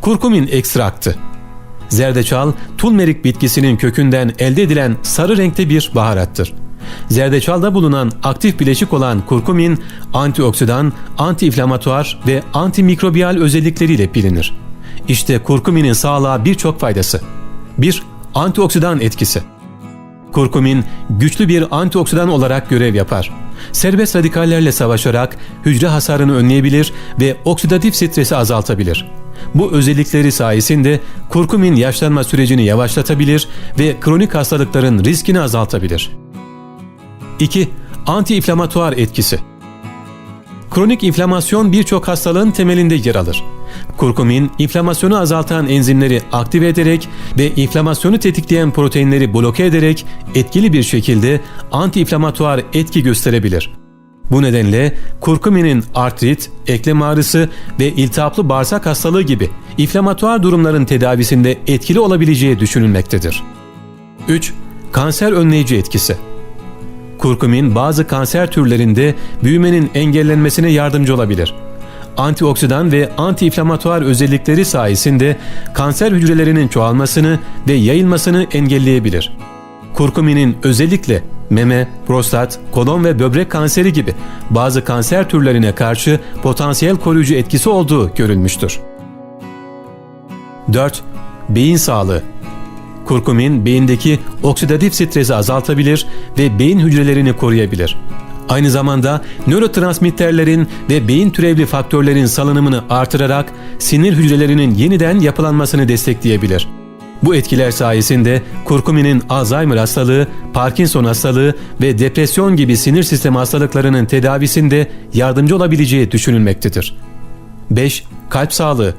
Kurkumin ekstraktı. Zerdeçal, tulmerik bitkisinin kökünden elde edilen sarı renkte bir baharattır. Zerdeçalda bulunan aktif bileşik olan kurkumin, antioksidan, antiinflamatuar ve antimikrobiyal özellikleriyle bilinir. İşte kurkuminin sağlığa birçok faydası. 1. Antioksidan etkisi. Kurkumin güçlü bir antioksidan olarak görev yapar. Serbest radikallerle savaşarak hücre hasarını önleyebilir ve oksidatif stresi azaltabilir. Bu özellikleri sayesinde kurkumin yaşlanma sürecini yavaşlatabilir ve kronik hastalıkların riskini azaltabilir. 2. Antiinflamatuar etkisi. Kronik inflamasyon birçok hastalığın temelinde yer alır. Kurkumin, inflamasyonu azaltan enzimleri aktive ederek ve inflamasyonu tetikleyen proteinleri bloke ederek etkili bir şekilde antiinflamatuar etki gösterebilir. Bu nedenle kurkuminin artrit, eklem ağrısı ve iltihaplı bağırsak hastalığı gibi inflamatuar durumların tedavisinde etkili olabileceği düşünülmektedir. 3. Kanser önleyici etkisi. Kurkumin bazı kanser türlerinde büyümenin engellenmesine yardımcı olabilir. Antioksidan ve antiinflamatuar özellikleri sayesinde kanser hücrelerinin çoğalmasını ve yayılmasını engelleyebilir. Kurkuminin özellikle meme, prostat, kolon ve böbrek kanseri gibi bazı kanser türlerine karşı potansiyel koruyucu etkisi olduğu görülmüştür. 4. Beyin sağlığı Kurkumin beyindeki oksidatif stresi azaltabilir ve beyin hücrelerini koruyabilir. Aynı zamanda nörotransmitterlerin ve beyin türevli faktörlerin salınımını artırarak sinir hücrelerinin yeniden yapılanmasını destekleyebilir. Bu etkiler sayesinde kurkuminin Alzheimer hastalığı, Parkinson hastalığı ve depresyon gibi sinir sistemi hastalıklarının tedavisinde yardımcı olabileceği düşünülmektedir. 5. Kalp sağlığı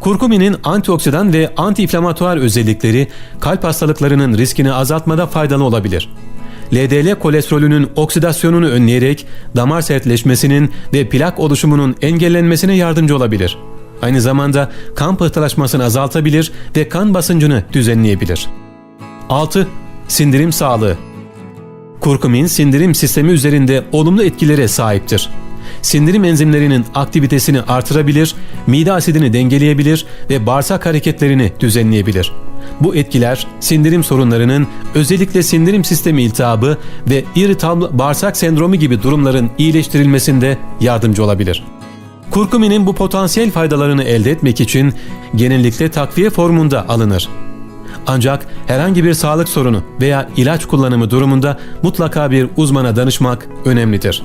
Kurkuminin antioksidan ve antiinflamatuar özellikleri kalp hastalıklarının riskini azaltmada faydalı olabilir. LDL kolesterolünün oksidasyonunu önleyerek damar sertleşmesinin ve plak oluşumunun engellenmesine yardımcı olabilir. Aynı zamanda kan pıhtılaşmasını azaltabilir ve kan basıncını düzenleyebilir. 6. Sindirim sağlığı Kurkumin sindirim sistemi üzerinde olumlu etkilere sahiptir sindirim enzimlerinin aktivitesini artırabilir, mide asidini dengeleyebilir ve bağırsak hareketlerini düzenleyebilir. Bu etkiler sindirim sorunlarının özellikle sindirim sistemi iltihabı ve irritable bağırsak sendromu gibi durumların iyileştirilmesinde yardımcı olabilir. Kurkuminin bu potansiyel faydalarını elde etmek için genellikle takviye formunda alınır. Ancak herhangi bir sağlık sorunu veya ilaç kullanımı durumunda mutlaka bir uzmana danışmak önemlidir.